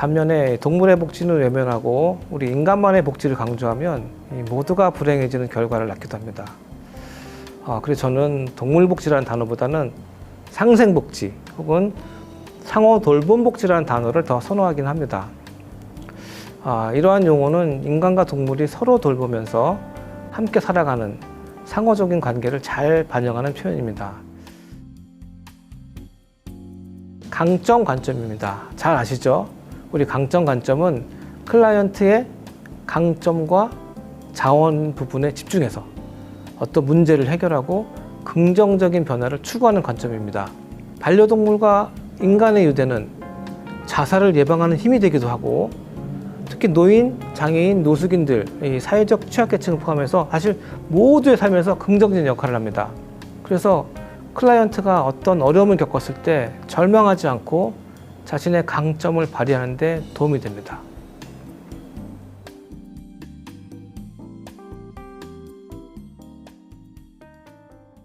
반면에 동물의 복지는 외면하고 우리 인간만의 복지를 강조하면 이 모두가 불행해지는 결과를 낳기도 합니다. 아, 그래서 저는 동물복지라는 단어보다는 상생복지 혹은 상호 돌봄 복지라는 단어를 더 선호하긴 합니다. 아, 이러한 용어는 인간과 동물이 서로 돌보면서 함께 살아가는 상호적인 관계를 잘 반영하는 표현입니다. 강점 관점입니다. 잘 아시죠? 우리 강점 관점은 클라이언트의 강점과 자원 부분에 집중해서 어떤 문제를 해결하고 긍정적인 변화를 추구하는 관점입니다. 반려동물과 인간의 유대는 자살을 예방하는 힘이 되기도 하고 특히 노인, 장애인, 노숙인들, 이 사회적 취약계층을 포함해서 사실 모두의 삶에서 긍정적인 역할을 합니다. 그래서 클라이언트가 어떤 어려움을 겪었을 때 절망하지 않고 자신의 강점을 발휘하는 데 도움이 됩니다.